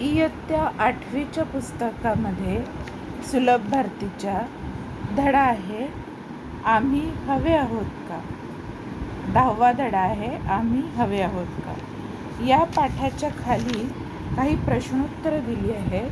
इयत्ता आठवीच्या पुस्तकामध्ये सुलभ भारतीच्या धडा आहे आम्ही हवे आहोत का? दहावा धडा आहे आम्ही हवे आहोत का? या पाठाच्या खाली काही प्रश्नोत्तरं दिली आहेत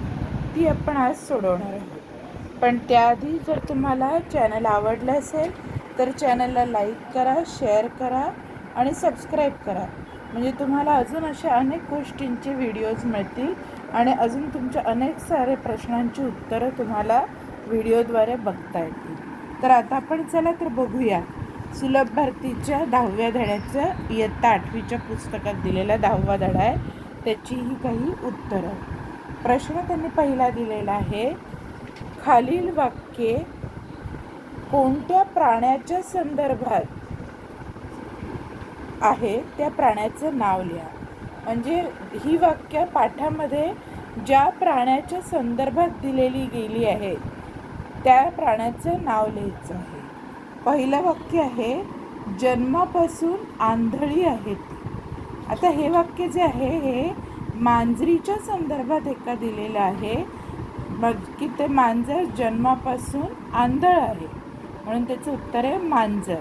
ती आपण आज सोडवणार आहोत. पण त्याआधी जर तुम्हाला चॅनल आवडलं असेल तर चॅनलला लाईक करा शेअर करा आणि सबस्क्राईब करा. म्हणजे तुम्हाला अजून अशा अनेक गोष्टींचे व्हिडिओज मिळतील आणि अजून तुमच्या अनेक सारे प्रश्नांची उत्तरं तुम्हाला व्हिडिओद्वारे बघता येतील. तर आता आपण चला तर बघूया. सुलभ भारतीच्या दहाव्या धड्याचं इयत्ता आठवीच्या पुस्तकात दिलेला दहावा धडा आहे. त्याची ही काही उत्तरं. प्रश्न त्यांनी पहिला दिलेला आहे खालील वाक्ये कोणत्या प्राण्याच्या संदर्भात आहे त्या प्राण्याचं नाव लिहा. म्हणजे ही वाक्य पाठामध्ये ज्या प्राण्याच्या संदर्भात दिलेली गेली आहे त्या प्राण्याचं नाव लिहायचं आहे. पहिलं वाक्य आहे जन्मापासून आंधळी आहे ती. आता हे वाक्य जे आहे हे मांजरीच्या संदर्भात एका दिलेलं आहे मग की ते मांजर जन्मापासून आंधळ आहे. म्हणून त्याचं उत्तर आहे मांजर.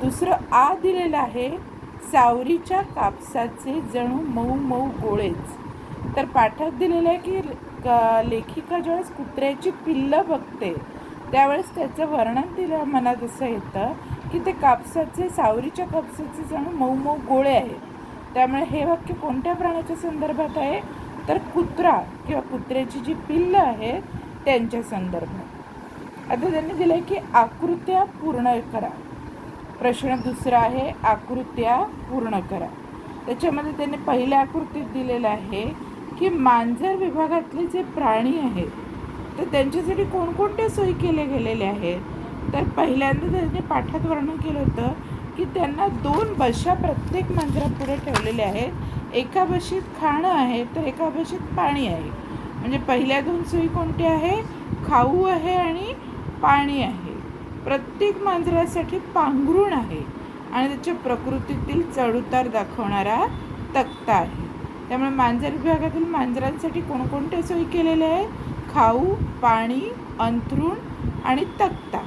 दुसरं आ दिलेलं आहे सावरीच्या कापसाचे जणू मऊ मऊ गोळेच. तर पाठक दिलेलं आहे की लेखिका ज्यावेळेस कुत्र्याची पिल्लं बघते त्यावेळेस त्याचं वर्णन तिला मनात असं येतं की ते कापसाचे सावरीच्या कापसाचे जणू मऊ मऊ गोळे आहेत त्यामुळे हे वाक्य कोणत्या प्राण्याच्या संदर्भात आहे? तर कुत्रा किंवा कुत्र्याची जी पिल्लं आहेत त्यांच्या संदर्भात. आता त्यांनी दिलं आहे की आकृत्या पूर्ण करा. प्रश्न दुसरा आहे आकृत्या पूर्ण करा. त्याच्यामध्ये त्यांनी पहिल्या आकृतीत दिलेलं आहे की मांजर विभागातले जे प्राणी आहेत तर त्यांच्यासाठी कोणकोणत्या सोयी केल्या गेलेल्या आहेत? तर पहिल्यांदा त्यांनी पाठात वर्णन केलं होतं की त्यांना दोन बशा प्रत्येक मांजरापुढे ठेवलेल्या आहेत. एका बशीत खाणं आहे तर एका बशीत पाणी आहे. म्हणजे पहिल्या दोन सोयी कोणत्या आहे? खाऊ आहे आणि पाणी आहे. प्रत्येक मांजरासाठी पांघरुण आहे आणि त्याच्या प्रकृतीतील चढउतार दाखवणारा तक्ता आहे. त्यामुळे मांजर विभागातील मांजरांसाठी कोणकोणत्या सोयी केलेल्या आहेत खाऊ पाणी अंथरूण आणि तक्ता.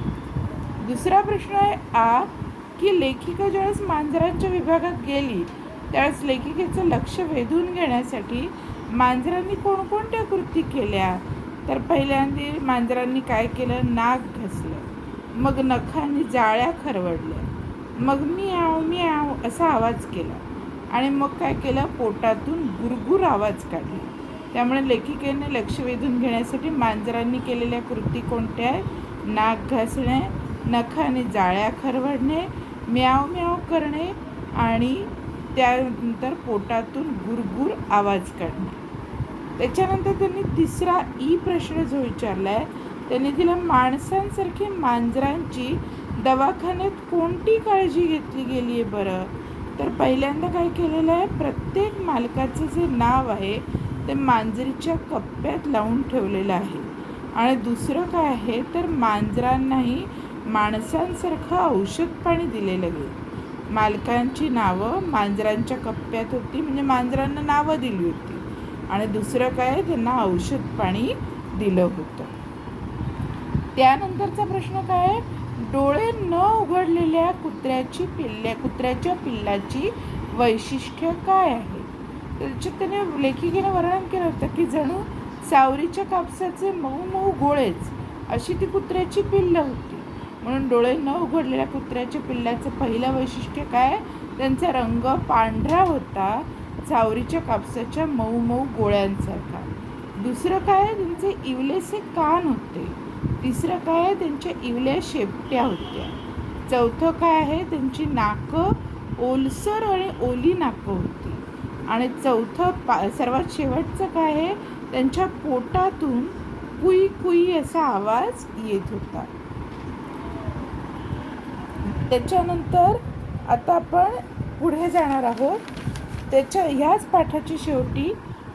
दुसरा प्रश्न आहे आ की लेखिका ज्यावेळेस मांजरांच्या विभागात गेली त्यावेळेस लेखिकेचं लक्ष वेधून घेण्यासाठी मांजरांनी कोणकोणत्या कृती केल्या? तर पहिल्यांदा मांजरांनी काय केलं? नाक घसलं. मग नखाने जाळ्या खरवडल्या. मग मी आव म्याव असा आवाज केला. आणि मग काय केलं? पोटातून गुरगुर आवाज काढला. त्यामुळे लेखिकेने लक्ष वेधून घेण्यासाठी मांजरांनी केलेल्या कृती कोणत्या आहे नाक घासणे नखाने जाळ्या खरवडणे म्याव म्याव करणे आणि त्यानंतर पोटातून गुरगुर आवाज काढणे. त्याच्यानंतर त्यांनी तिसरा ई प्रश्न जो विचारला आहे त्यांनी तिला माणसांसारखी मांजरांची दवाखान्यात कोणती काळजी घेतली गेली आहे बरं? तर पहिल्यांदा काय केलेलं आहे? प्रत्येक मालकाचं जे नाव आहे ते मांजरीच्या कप्प्यात लावून ठेवलेलं आहे. आणि दुसरं काय आहे? तर मांजरांनाही माणसांसारखं औषध पाणी दिलेलं गेलं मालकांची नावं मांजरांच्या कप्प्यात होती म्हणजे मांजरांना नावं दिली होती. आणि दुसरं काय? त्यांना औषध पाणी दिलं होतं. त्यानंतरचा प्रश्न काय आहे? डोळे न उघडलेल्या कुत्र्याची पिल्ल्या कुत्र्याच्या पिल्लाची वैशिष्ट्य काय आहे? तर त्याने लेखिकेने वर्णन केलं होतं की जणू सावरीच्या कापसाचे मऊ मऊ गोळेच अशी ती कुत्र्याची पिल्लं होती. म्हणून डोळे न उघडलेल्या कुत्र्याच्या पिल्लाचं पहिलं वैशिष्ट्य काय त्यांचा रंग पांढरा होता सावरीच्या कापसाच्या मऊ मऊ गोळ्यांसारखा दुसरं काय त्यांचे इवलेसे कान होते. तिसरं काय आहे? त्यांच्या इवल्या शेपट्या होत्या. चौथं काय आहे? त्यांची नाकं ओलसर आणि ओली नाकं होती. आणि चौथं पा सर्वात शेवटचं काय आहे? त्यांच्या पोटातून कुई कुई असा आवाज येत होता. त्याच्यानंतर आता आपण पुढे जाणार आहोत. त्याच्या ह्याच पाठाची शेवटी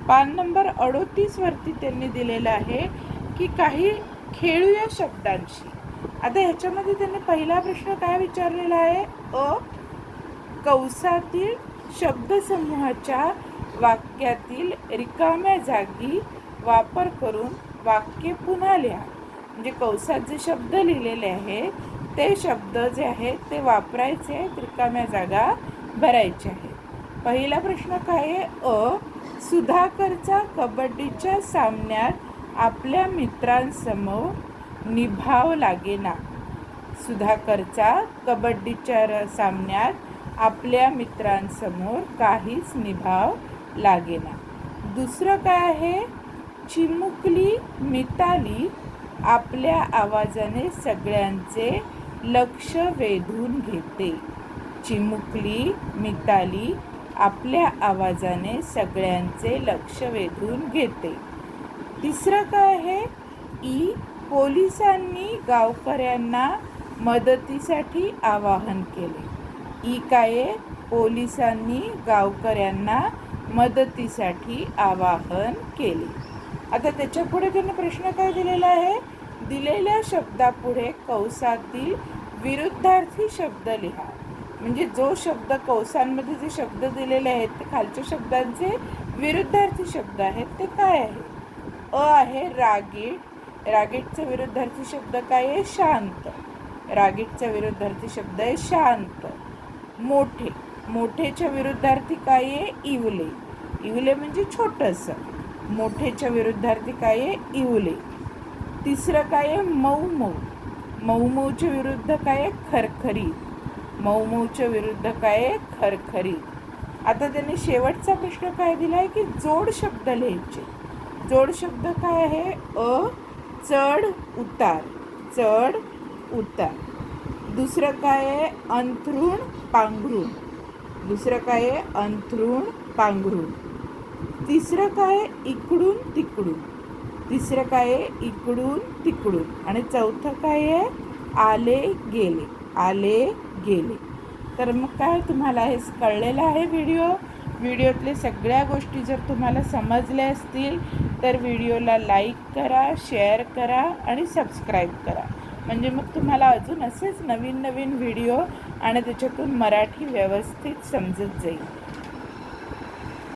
पान नंबर अडोतीसवरती त्यांनी दिलेलं आहे की काही खेळूया शब्दांशी. आता ह्याच्यामध्ये त्यांनी पहिला प्रश्न काय विचारलेला आहे? अ कंसातील शब्दसमूहाच्या वाक्यातील रिकाम्या जागी वापर करून वाक्य पुन्हा लिहा. म्हणजे कंसात जे शब्द लिहिलेले आहेत ते शब्द जे आहेत ते वापरायचे आहेत रिकाम्या जागा भरायचे आहेत. पहिला प्रश्न काय आहे? अ सुधाकरचा कबड्डीच्या सामन्यात आपल्या मित्रांसमोर निभाव लागेना. सुधाकरचा कबड्डीच्या सामन्यात आपल्या मित्रांसमोर काहीच निभाव लागेना. दुसरं काय आहे? चिमुकली मिताली आपल्या आवाजाने सगळ्यांचे लक्ष वेधून घेते. चिमुकली मिताली आपल्या आवाजाने सगळ्यांचे लक्ष वेधून घेते. तिसरं काय आहे? ई पोलिसांनी गावकऱ्यांना मदतीसाठी आवाहन केले. ई काय आहे? पोलिसांनी गावकऱ्यांना मदतीसाठी आवाहन केले. आता त्याच्या पुढे त्यांनी प्रश्न काय दिलेला आहे? दिलेल्या शब्दापुढे कंसातील विरुद्धार्थी शब्द लिहा. म्हणजे जो शब्द कंसांमध्ये जे शब्द दिलेले आहेत ते खालच्या शब्दांचे विरुद्धार्थी शब्द आहेत ते काय आहे अ आहे रागीट. रागीटचा विरुद्धार्थी शब्द काय आहे? शांत. रागीटचा विरुद्धार्थी शब्द आहे शांत. मोठे. मोठेच्या विरुद्धार्थी काय आहे? इवले. इवले म्हणजे छोटंसं. मोठेच्या विरुद्धार्थी काय आहे? इवले. तिसरं काय आहे? मऊ मऊ. मऊ मऊच्या विरुद्ध काय आहे? खरखरीत. मऊ मऊच्या विरुद्ध काय आहे? खरखरीत. आता त्यांनी शेवटचा प्रश्न काय दिला आहे की जोड शब्द लिहायचे. जोड शब्द काय आहे? अ चढ उतार. चढ उतार. दुसरं काय आहे? अंथरूण पांघरुण. दुसरं काय आहे? अंथरूण पांघरुण. तिसरं काय आहे? इकडून तिकडून. तिसरं काय आहे? इकडून तिकडून. आणि चौथं काय आहे? आले गेले. आले गेले. तर मग काय तुम्हाला हे कळलेलं आहे व्हिडिओ? व्हिडिओतले सगळ्या गोष्टी जर तुम्हाला समजल्या असतील तर व्हिडिओला लाईक करा शेअर करा आणि सबस्क्राईब करा. म्हणजे मग तुम्हाला अजून असेच नवीन नवीन व्हिडिओ आणि त्याच्यातून मराठी व्यवस्थित समजत जाईल.